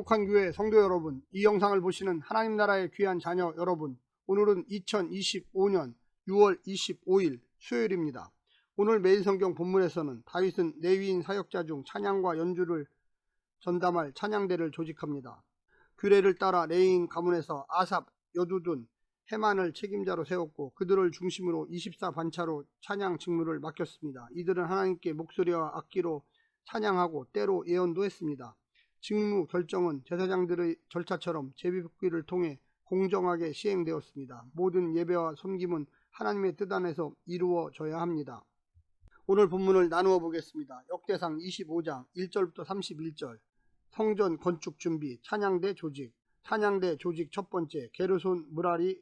행복한 교회 성도 여러분, 이 영상을 보시는 하나님 나라의 귀한 자녀 여러분, 오늘은 2025년 6월 25일 수요일입니다. 오늘 메인 성경 본문에서는 다윗은 레위인 사역자 중 찬양과 연주를 전담할 찬양대를 조직합니다. 규례를 따라 레위인 가문에서 아삽, 여두둔, 해만을 책임자로 세웠고 그들을 중심으로 24반차로 찬양 직무를 맡겼습니다. 이들은 하나님께 목소리와 악기로 찬양하고 때로 예언도 했습니다. 직무 결정은 제사장들의 절차처럼 제비뽑기를 통해 공정하게 시행되었습니다. 모든 예배와 섬김은 하나님의 뜻 안에서 이루어져야 합니다. 오늘 본문을 나누어 보겠습니다. 역대상 25장 1절부터 31절 성전 건축 준비 찬양대 조직 찬양대 조직 첫 번째 게르손 무라리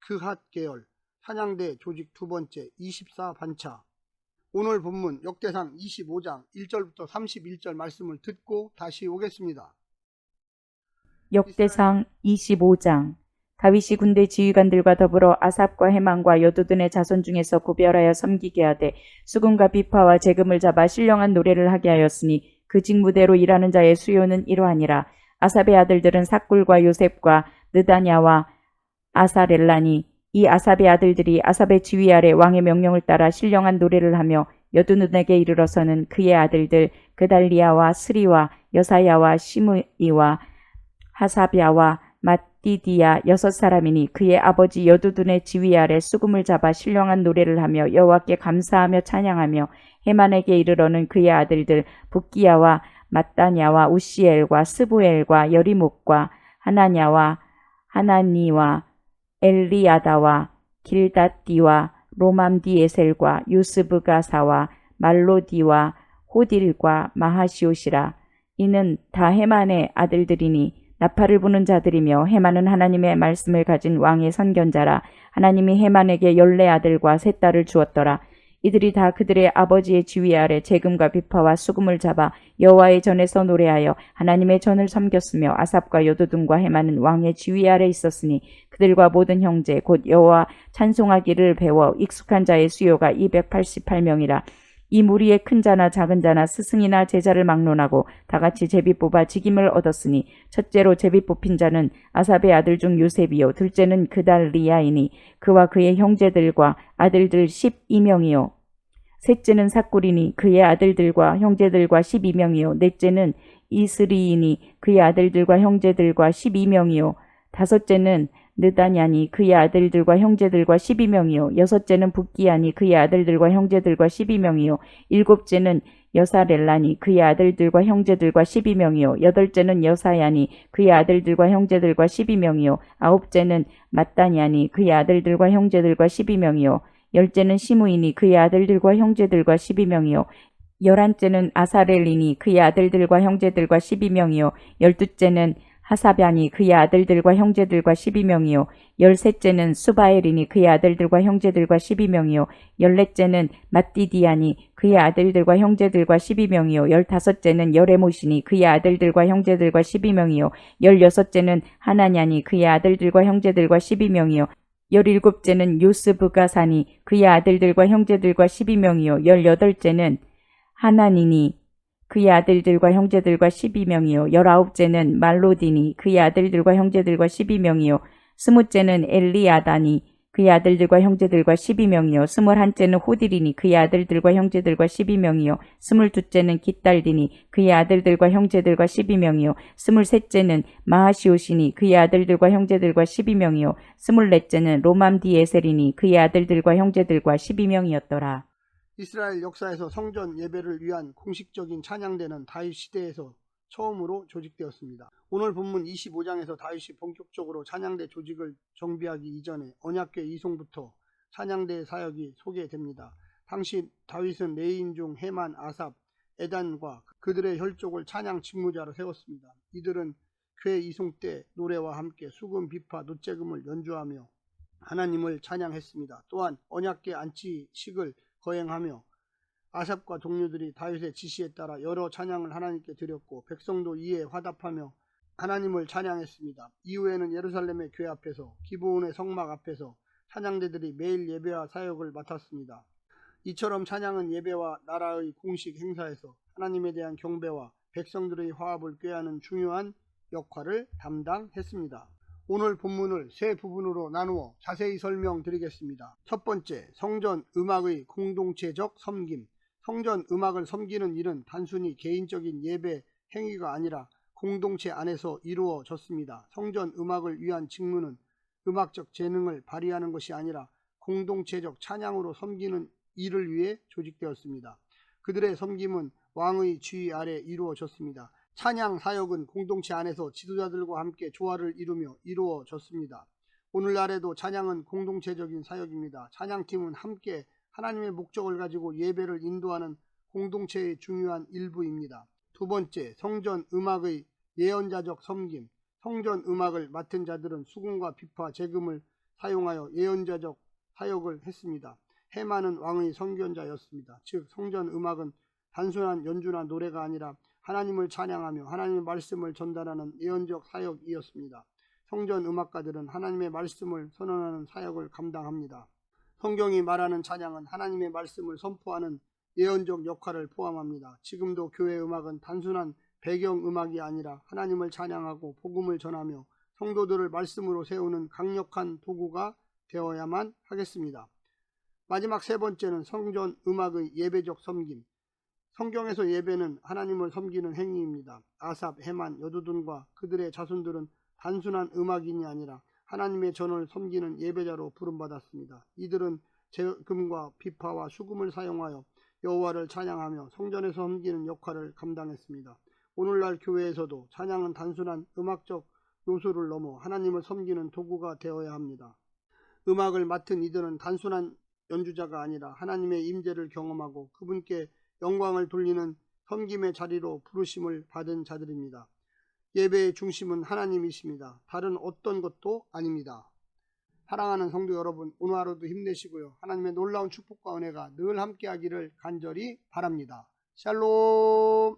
그핫 계열 찬양대 조직 두 번째 24 반차 오늘 본문 역대상 25장 1절부터 31절 말씀을 듣고 다시 오겠습니다. 역대상 25장 다윗이 군대 지휘관들과 더불어 아삽과 해망과 여두둔의 자손 중에서 구별하여 섬기게 하되 수금과 비파와 재금을 잡아 신령한 노래를 하게 하였으니 그 직무대로 일하는 자의 수요는 이러하니라 아삽의 아들들은 삭굴과 요셉과 느다냐와 아사렐라니 이 아삽의 아들들이 아삽의 지휘 아래 왕의 명령을 따라 신령한 노래를 하며 여두눈에게 이르러서는 그의 아들들 그달리아와 스리와 여사야와 시므이와 하사비아와 마띠디아 여섯 사람이니 그의 아버지 여두둔의 지휘 아래 수금을 잡아 신령한 노래를 하며 여호와께 감사하며 찬양하며 해만에게 이르러는 그의 아들들 북기야와 마따냐와 우시엘과 스부엘과 여리목과 하나냐와 하나니와 엘리아다와 길다띠와 로맘디에셀과 유스브가사와 말로디와 호딜과 마하시오시라. 이는 다 해만의 아들들이니 나팔을 부는 자들이며 해만은 하나님의 말씀을 가진 왕의 선견자라. 하나님이 해만에게 열네 아들과 세 딸을 주었더라 이들이 다 그들의 아버지의 지휘 아래 재금과 비파와 수금을 잡아 여호와의 전에서 노래하여 하나님의 전을 섬겼으며 아삽과 여두둔과 해만은 왕의 지휘 아래 있었으니 그들과 모든 형제 곧 여호와 찬송하기를 배워 익숙한 자의 수요가 288명이라 이 무리의 큰 자나 작은 자나 스승이나 제자를 막론하고 다 같이 제비 뽑아 직임을 얻었으니 첫째로 제비 뽑힌 자는 아삽의 아들 중 요셉이요. 둘째는 그달 리아이니 그와 그의 형제들과 아들들 12명이요. 셋째는 사꾸리니 그의 아들들과 형제들과 12명이요. 넷째는 이스리이니 그의 아들들과 형제들과 12명이요. 다섯째는 느다냐니 그의 아들들과 형제들과 12명이요. 여섯째는 북기야니 그의 아들들과 형제들과 12명이요. 일곱째는 여사렐라니 그의 아들들과 형제들과 12명이요. 여덟째는 여사야니 그의 아들들과 형제들과 12명이요. 아홉째는 마따냐니 그의 아들들과 형제들과 12명이요. 열째는 시무이니 그의 아들들과 형제들과 12명이요. 열한째는 아사렐리니 그의 아들들과 형제들과 12명이요. 열두째는 하사변이 그의 아들들과 형제들과 12명이요. 열셋째는 수바엘이니 그의 아들들과 형제들과 12명이요. 열넷째는 마띠디아니 그의 아들들과 형제들과 12명이요. 열다섯째는 여레모시니 그의 아들들과 형제들과 12명이요. 열여섯째는 하나냐니 그의 아들들과 형제들과 12명이요. 열일곱째는 요스브가사니 그의 아들들과 형제들과 12명이요. 열여덟째는 하나니니 그의 아들들과 형제들과 12명이요. 열아홉째는 말로디니 그의 아들들과 형제들과 12명이요. 스무째는 엘리아다니 그의 아들들과 형제들과 12명이요. 스물한째는 호딜이니 그의 아들들과 형제들과 12명이요. 스물두째는 깃달디니 그의 아들들과 형제들과 12명이요. 스물셋째는 마하시오시니 그의 아들들과 형제들과 12명이요. 스물넷째는 로맘디에셀이니 그의 아들들과 형제들과 12명이었더라. 이스라엘 역사에서 성전 예배를 위한 공식적인 찬양대는 다윗 시대에서 처음으로 조직되었습니다. 오늘 본문 25장에서 다윗이 본격적으로 찬양대 조직을 정비하기 이전에 언약궤 이송부터 찬양대 사역이 소개됩니다. 당시 다윗은 레인 중 해만, 아삽, 에단과 그들의 혈족을 찬양 직무자로 세웠습니다. 이들은 궤 이송 때 노래와 함께 수금, 비파, 노재금을 연주하며 하나님을 찬양했습니다. 또한 언약궤 안치식을 거행하며 아삽과 동료들이 다윗의 지시에 따라 여러 찬양을 하나님께 드렸고 백성도 이에 화답하며 하나님을 찬양했습니다. 이후에는 예루살렘의 교회 앞에서 기브온의 성막 앞에서 찬양대들이 매일 예배와 사역을 맡았습니다. 이처럼 찬양은 예배와 나라의 공식 행사에서 하나님에 대한 경배와 백성들의 화합을 꾀하는 중요한 역할을 담당했습니다. 오늘 본문을 세 부분으로 나누어 자세히 설명드리겠습니다. 첫 번째, 성전 음악의 공동체적 섬김. 성전 음악을 섬기는 일은 단순히 개인적인 예배 행위가 아니라 공동체 안에서 이루어졌습니다. 성전 음악을 위한 직무는 음악적 재능을 발휘하는 것이 아니라 공동체적 찬양으로 섬기는 일을 위해 조직되었습니다. 그들의 섬김은 왕의 지휘 아래 이루어졌습니다. 찬양 사역은 공동체 안에서 지도자들과 함께 조화를 이루며 이루어졌습니다. 오늘날에도 찬양은 공동체적인 사역입니다. 찬양팀은 함께 하나님의 목적을 가지고 예배를 인도하는 공동체의 중요한 일부입니다. 두 번째, 성전 음악의 예언자적 섬김. 성전 음악을 맡은 자들은 수금과 비파, 재금을 사용하여 예언자적 사역을 했습니다. 해마는 왕의 선견자였습니다. 즉 성전 음악은 단순한 연주나 노래가 아니라 하나님을 찬양하며 하나님의 말씀을 전달하는 예언적 사역이었습니다. 성전 음악가들은 하나님의 말씀을 선언하는 사역을 감당합니다. 성경이 말하는 찬양은 하나님의 말씀을 선포하는 예언적 역할을 포함합니다. 지금도 교회 음악은 단순한 배경 음악이 아니라 하나님을 찬양하고 복음을 전하며 성도들을 말씀으로 세우는 강력한 도구가 되어야만 하겠습니다. 마지막 세 번째는 성전 음악의 예배적 섬김. 성경에서 예배는 하나님을 섬기는 행위입니다. 아삽, 해만, 여두둔과 그들의 자손들은 단순한 음악인이 아니라 하나님의 전을 섬기는 예배자로 부름받았습니다. 이들은 재금과 비파와 수금을 사용하여 여호와를 찬양하며 성전에서 섬기는 역할을 감당했습니다. 오늘날 교회에서도 찬양은 단순한 음악적 요소를 넘어 하나님을 섬기는 도구가 되어야 합니다. 음악을 맡은 이들은 단순한 연주자가 아니라 하나님의 임재를 경험하고 그분께 영광을 돌리는 섬김의 자리로 부르심을 받은 자들입니다. 예배의 중심은 하나님이십니다. 다른 어떤 것도 아닙니다. 사랑하는 성도 여러분, 오늘 하루도 힘내시고요. 하나님의 놀라운 축복과 은혜가 늘 함께하기를 간절히 바랍니다. 샬롬!